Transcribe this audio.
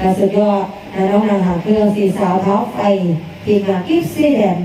และสุดยอดและน้องนางหางเครื่องสีสาวเท้าไฟทีมงานกิฟซีแดน